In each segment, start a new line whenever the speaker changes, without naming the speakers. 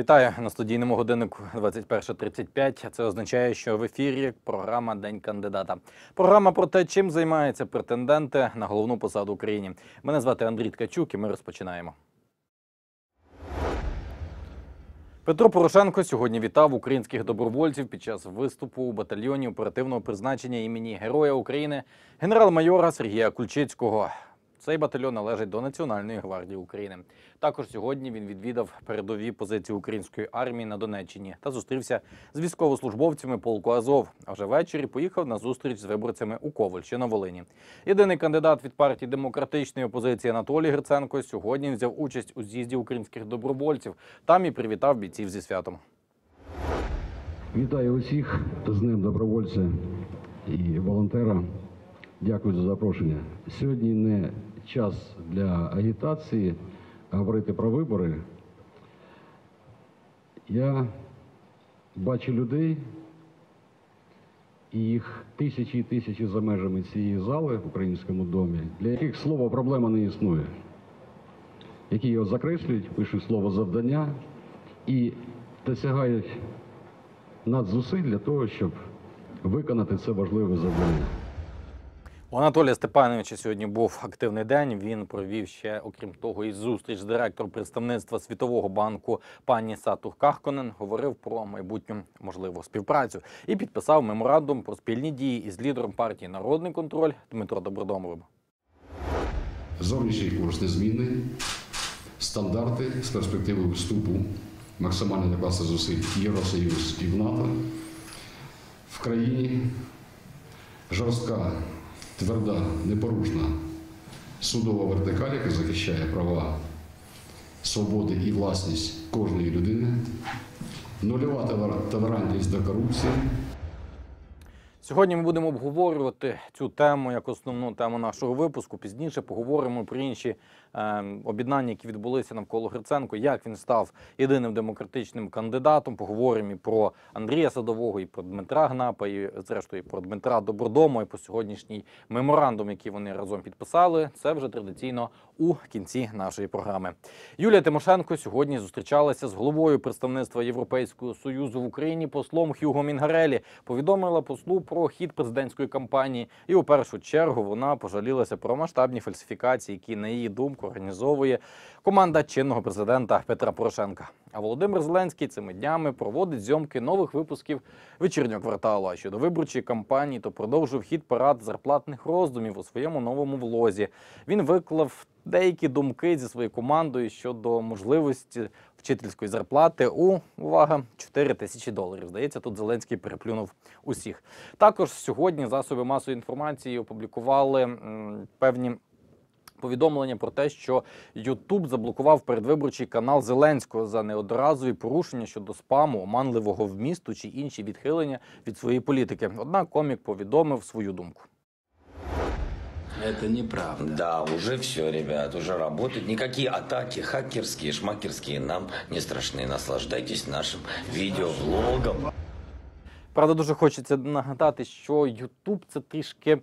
Вітаю на студійному годиннику 21.35. Це означає, що в ефірі програма День кандидата. Програма про те, чим займаються претенденти на головну посаду в Україні. Мене звати Андрій Ткачук, і ми розпочинаємо. Петро Порошенко сьогодні вітав українських добровольців під час виступу у батальйоні оперативного призначення імені Героя України генерал-майора Сергія Кульчицького. Цей батальйон належить до Національної гвардії України. Також сьогодні він відвідав передові позиції української армії на Донеччині та зустрівся з військовослужбовцями полку Азов. А вже ввечері поїхав на зустріч з виборцями у Коваль, на Волині. Єдиний кандидат від партії демократичної опозиції Анатолій Гриценко сьогодні взяв участь у з'їзді українських добровольців. Там і привітав бійців зі святом.
Вітаю усіх з Днем добровольця і волонтера. Дякую за запрошення. Сьогодні не час для агітації говорити про вибори. Я бачу людей і їх тисячі і тисячі за межами цієї зали в українському домі, для яких слово проблема не існує, які його закреслюють, пишуть слово завдання і досягають надзусиль для того, щоб виконати це важливе завдання.
У Анатолія Степановича сьогодні був активний день. Він провів ще, окрім того, і зустріч з директором представництва Світового банку пані Сату Кахконен. Говорив про майбутню можливу співпрацю і підписав меморандум про спільні дії із лідером партії Народний контроль Дмитро Добродомовим.
Зовнішній курс незмінний, стандарти з перспективи вступу, максимальна докласти зусиль Євросоюз і в НАТО. В країні жорстка, тверда, непорушна судова вертикаль, яка захищає права, свободи і власність кожної людини, нульова толер- толерантність до корупції.
Сьогодні ми будемо обговорювати цю тему як основну тему нашого випуску. Пізніше поговоримо про інші об'єднання, які відбулися навколо Гриценко, як він став єдиним демократичним кандидатом. Поговоримо і про Андрія Садового, і про Дмитра Гнапа, і зрештою і про Дмитра Добродому, і про сьогоднішній меморандум, який вони разом підписали. Це вже традиційно у кінці нашої програми. Юлія Тимошенко сьогодні зустрічалася з головою представництва Європейського союзу в Україні послом Хюго Мінгарелі. Повідомила послу про хід президентської кампанії, і у першу чергу вона пожалілася про масштабні фальсифікації, які на її думку організовує команда чинного президента Петра Порошенка. А Володимир Зеленський цими днями проводить зйомки нових випусків вечірнього кварталу. А щодо виборчої кампанії, то продовжив хід парад зарплатних роздумів у своєму новому влозі. Він виклав деякі думки зі своєю командою щодо можливості вчительської зарплати у увага 4 тисячі доларів. Здається, тут Зеленський переплюнув усіх. Також сьогодні засоби масової інформації опублікували м, певні. Повідомлення про те, що Ютуб заблокував передвиборчий канал Зеленського за неодноразові порушення щодо спаму, оманливого вмісту чи інші відхилення від своєї політики. Однак комік повідомив свою думку.
Это неправда.
Да, уже все, ребят, уже работает. Никакие атаки хакерские, шмакерские нам не страшны. Наслаждайтесь нашим видеоблогом.
Правда, дуже хочеться нагадати, що Ютуб це трішки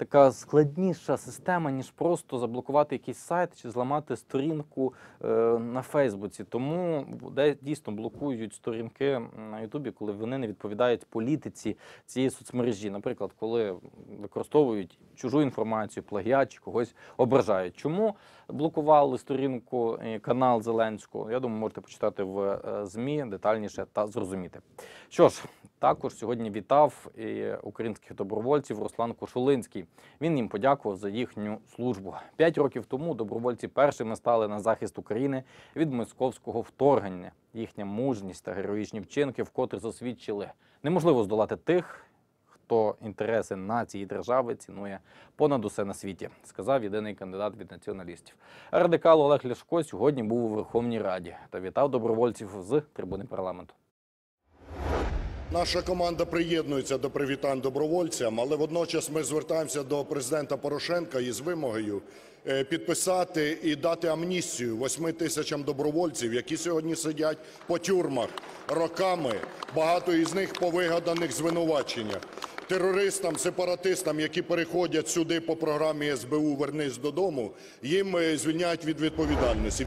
така складніша система, ніж просто заблокувати якийсь сайт чи зламати сторінку е, на Фейсбуці. Тому де дійсно блокують сторінки на Ютубі, коли вони не відповідають політиці цієї соцмережі. Наприклад, коли використовують чужу інформацію, плагіат чи когось ображають. Чому блокували сторінку канал Зеленського? Я думаю, можете почитати в е, ЗМІ детальніше та зрозуміти. Що ж, також сьогодні вітав і українських добровольців Руслан Кошулинський. Він їм подякував за їхню службу. П'ять років тому добровольці першими стали на захист України від московського вторгнення. Їхня мужність та героїчні вчинки вкотре засвідчили неможливо здолати тих. Хто інтереси нації і держави цінує понад усе на світі, сказав єдиний кандидат від націоналістів. Радикал Олег Ляшко сьогодні був у Верховній Раді та вітав добровольців з трибуни парламенту.
Наша команда приєднується до привітань добровольцям, але водночас ми звертаємося до президента Порошенка із вимогою е, підписати і дати амністію восьми тисячам добровольців, які сьогодні сидять по тюрмах роками. Багато із них по вигаданих звинуваченнях. Терористам, сепаратистам, які переходять сюди по програмі СБУ Вернись додому, їм е, звільняють від відповідальності.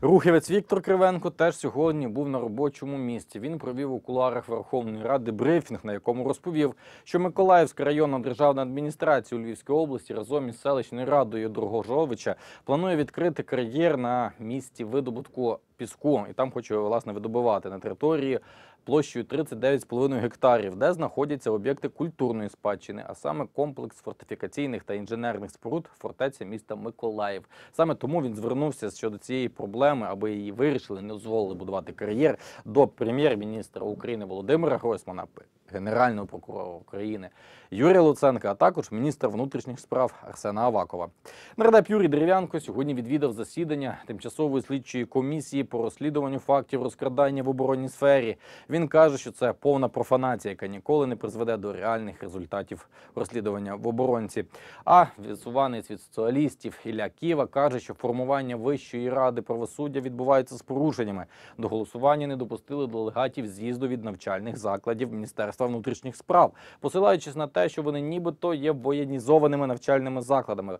Рухівець Віктор Кривенко теж сьогодні був на робочому місці. Він провів у кулуарах Верховної Ради брифінг, на якому розповів, що Миколаївська районна державна адміністрація у Львівській області разом із селищною радою Дрогожовича планує відкрити кар'єр на місці видобутку піску, і там хоче власне видобувати на території площею 39,5 гектарів, де знаходяться об'єкти культурної спадщини, а саме комплекс фортифікаційних та інженерних споруд фортеця міста Миколаїв. Саме тому він звернувся щодо цієї проблеми, аби її вирішили, не дозволили будувати кар'єр до прем'єр-міністра України Володимира Гройсмана, генерального прокурора України Юрія Луценка, а також міністра внутрішніх справ Арсена Авакова. Нардеп Юрій Дерев'янко сьогодні відвідав засідання тимчасової слідчої комісії по розслідуванню фактів розкрадання в оборонній сфері. Він каже, що це повна профанація, яка ніколи не призведе до реальних результатів розслідування в оборонці. А висуванець від соціалістів Ілля Ківа каже, що формування Вищої ради правосуддя відбувається з порушеннями. До голосування не допустили делегатів з'їзду від навчальних закладів Міністерства внутрішніх справ, посилаючись на те, що вони нібито є воєнізованими навчальними закладами.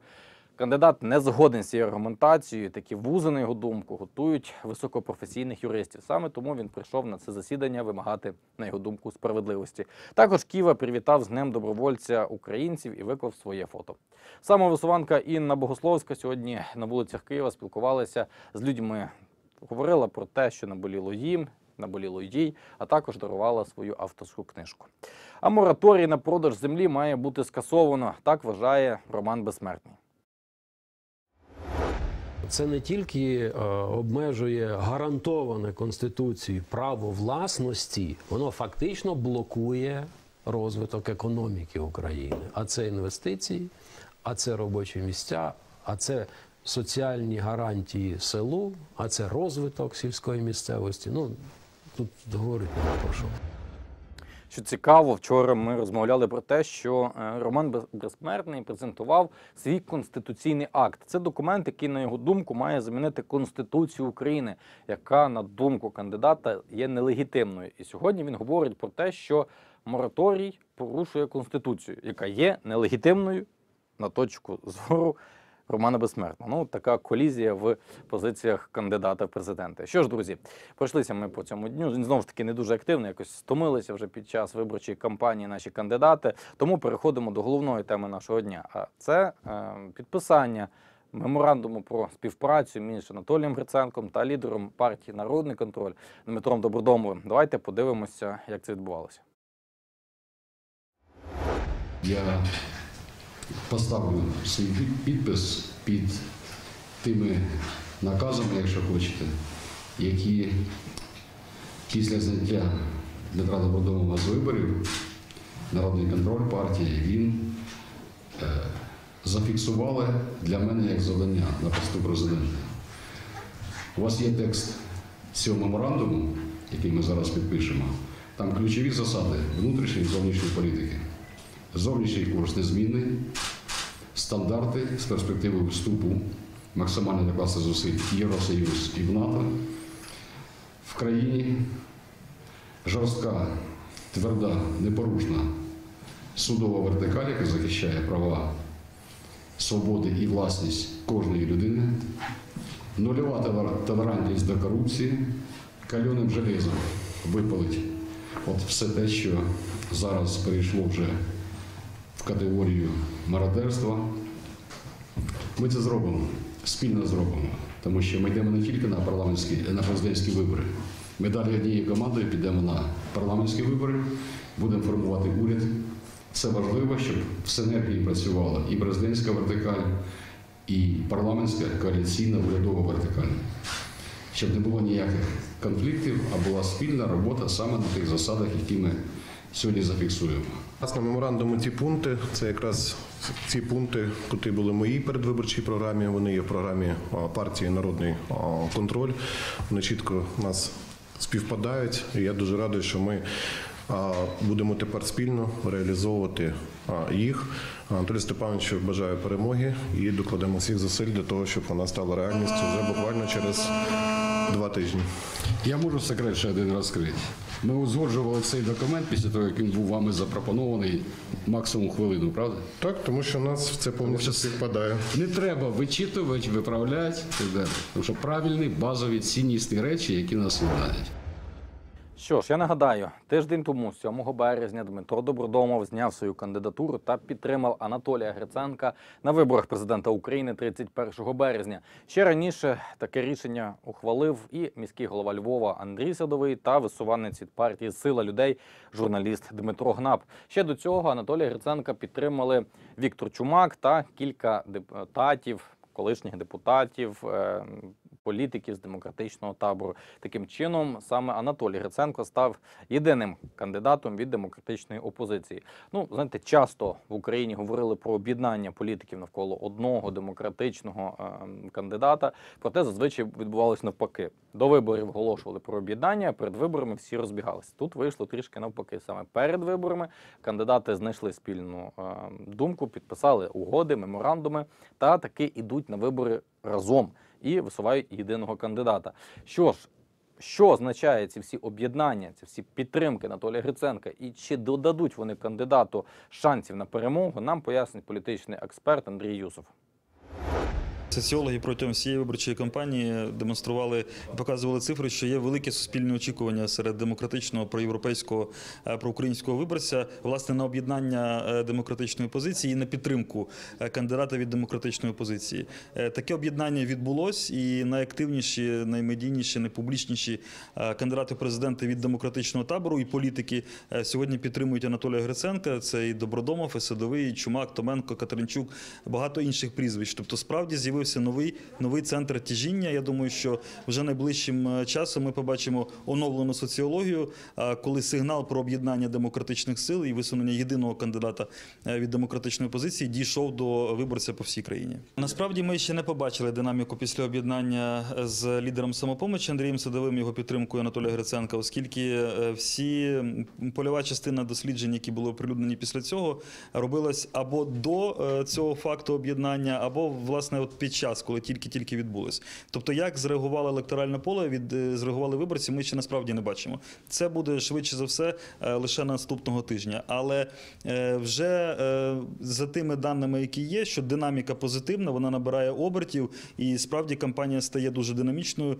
Кандидат не згоден з цією аргументацією. Такі вузи, на його думку, готують високопрофесійних юристів. Саме тому він прийшов на це засідання вимагати, на його думку, справедливості. Також Ківа привітав з Днем добровольця українців і виклав своє фото. Самовисуванка Інна Богословська сьогодні на вулицях Києва спілкувалася з людьми. Говорила про те, що наболіло їм, наболіло їй, а також дарувала свою авторську книжку. А мораторій на продаж землі має бути скасовано. Так вважає Роман Безсмертний.
Це не тільки е, обмежує гарантоване Конституцією право власності, воно фактично блокує розвиток економіки України. А це інвестиції, а це робочі місця, а це соціальні гарантії селу, а це розвиток сільської місцевості. Ну тут говорити нема про що.
Що цікаво, вчора ми розмовляли про те, що е, Роман Без- Безсмертний презентував свій конституційний акт. Це документ, який, на його думку, має замінити Конституцію України, яка, на думку кандидата, є нелегітимною. І сьогодні він говорить про те, що мораторій порушує Конституцію, яка є нелегітимною на точку зору Романа Безсмертного. Ну, така колізія в позиціях кандидата в президенти. Що ж, друзі, пройшлися ми по цьому дню. Знову ж таки не дуже активно, якось стомилися вже під час виборчої кампанії наші кандидати. Тому переходимо до головної теми нашого дня. А це е, підписання. Меморандуму про співпрацю між Анатолієм Гриценком та лідером партії Народний контроль Дмитром Добродомовим. Давайте подивимося, як це відбувалося.
Я поставлю свій підпис під тими наказами, якщо хочете, які після зняття Дмитра Добродомова з виборів, Народний контроль партії, він е, зафіксували для мене як завдання на посту президента. У вас є текст цього меморандуму, який ми зараз підпишемо. Там ключові засади внутрішньої і зовнішньої політики. Зовнішній курс незмінний, стандарти з перспективи вступу, максимально докласти зусиль Євросоюз і в НАТО. В країні жорстка, тверда, непорушна судова вертикаль, яка захищає права, свободи і власність кожної людини, нульова толер- толерантність до корупції, кальоним железом випалить от все те, що зараз перейшло вже категорію мародерства. Ми це зробимо, спільно зробимо, тому що ми йдемо не тільки на парламентські, на президентські вибори. Ми далі однією командою підемо на парламентські вибори, будемо формувати уряд. Це важливо, щоб в синергії працювала і президентська вертикаль, і парламентська коаліційна урядова вертикаль. Щоб не було ніяких конфліктів, а була спільна робота саме на тих засадах, які ми сьогодні зафіксуємо.
Власне, меморандуму ці пункти це якраз ці пункти, які були в моїй передвиборчій програмі. Вони є в програмі партії Народний контроль. Вони чітко нас співпадають. І я дуже радий, що ми будемо тепер спільно реалізовувати їх. Анатолій Степановичу бажаю перемоги і докладемо всіх зусиль для того, щоб вона стала реальністю вже буквально через два тижні.
Я можу секрет ще один розкрити. Ми узгоджували цей документ після того, як він був вами запропонований максимум хвилину, правда?
Так, тому що у нас це повністю співпадає.
Не треба вичитувати, виправляти і так далі. Тому що правильні, базові, ціннісні речі, які нас ладять.
Що ж, я нагадаю, тиждень тому, 7 березня, Дмитро Добродомов зняв свою кандидатуру та підтримав Анатолія Гриценка на виборах президента України 31 березня. Ще раніше таке рішення ухвалив і міський голова Львова Андрій Садовий та висуванець від партії Сила людей, журналіст Дмитро Гнап. Ще до цього Анатолія Гриценка підтримали Віктор Чумак та кілька депутатів, колишніх депутатів. Політиків з демократичного табору таким чином саме Анатолій Гриценко став єдиним кандидатом від демократичної опозиції. Ну знаєте, часто в Україні говорили про об'єднання політиків навколо одного демократичного е, кандидата. Проте зазвичай відбувалось навпаки. До виборів оголошували про об'єднання, перед виборами всі розбігалися. Тут вийшло трішки навпаки. Саме перед виборами кандидати знайшли спільну е, думку, підписали угоди, меморандуми та таки ідуть на вибори разом і висувають єдиного кандидата. Що ж, що означає ці всі об'єднання, ці всі підтримки Анатолія Гриценка, і чи додадуть вони кандидату шансів на перемогу, нам пояснить політичний експерт Андрій Юсов.
Соціологи протягом всієї виборчої кампанії демонстрували показували цифри, що є велике суспільне очікування серед демократичного проєвропейського е, проукраїнського виборця власне на об'єднання е, демократичної позиції і на підтримку е, кандидата від демократичної опозиції. Е, Таке об'єднання відбулось, і найактивніші, наймедійніші, найпублічніші кандидати президенти від демократичного табору і політики сьогодні підтримують Анатолія Гриценка. Це і Добродомов, і Садовий, і Чумак, Томенко, Катеринчук, багато інших прізвищ. Тобто, справді з'явився новий новий центр тяжіння. Я думаю, що вже найближчим е, часом ми побачимо оновлену соціологію, е, коли сигнал про об'єднання демократичних сил і висунення єдиного кандидата е, від демократичної позиції дійшов до виборця по всій країні. Насправді ми ще не побачили динаміку після об'єднання з лідером самопомочі Андрієм Садовим, його підтримкою Анатолія Гриценка, оскільки всі польова частина досліджень, які були оприлюднені після цього, робилась або до цього факту об'єднання, або власне от під час, коли тільки-тільки відбулось. Тобто, як зреагувало електоральне поле, від е, зреагували виборці, ми ще насправді не бачимо. Це буде швидше за все е, лише наступного тижня. Але е, вже за тими даними, які є, що динаміка позитивна, вона набирає обертів, і справді кампанія стає дуже динамічною.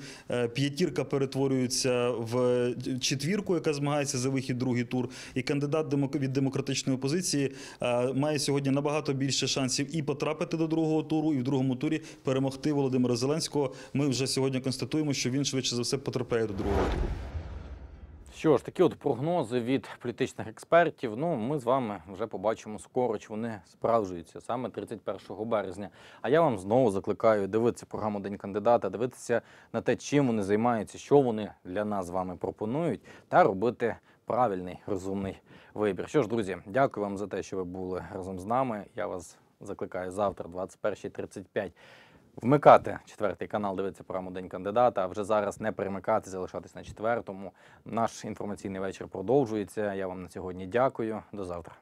П'ятірка перетворюється в четвірку, яка змагається за вихід другий тур. І кандидат від демократичної опозиції має сьогодні набагато більше шансів і потрапити до другого туру, і в другому турі перемогти Володимира Зеленського. Ми вже сьогодні констатуємо, що він швидше за все потрапляє до другого туру.
Що ж, такі от прогнози від політичних експертів. Ну, ми з вами вже побачимо скоро, чи вони справджуються саме 31 березня. А я вам знову закликаю дивитися програму День кандидата, дивитися на те, чим вони займаються, що вони для нас з вами пропонують, та робити правильний розумний вибір. Що ж, друзі, дякую вам за те, що ви були разом з нами. Я вас закликаю завтра, 21.35. Вмикати четвертий канал, дивитися програму День кандидата. А вже зараз не перемикати, залишатись на четвертому. Наш інформаційний вечір продовжується. Я вам на сьогодні дякую. До завтра.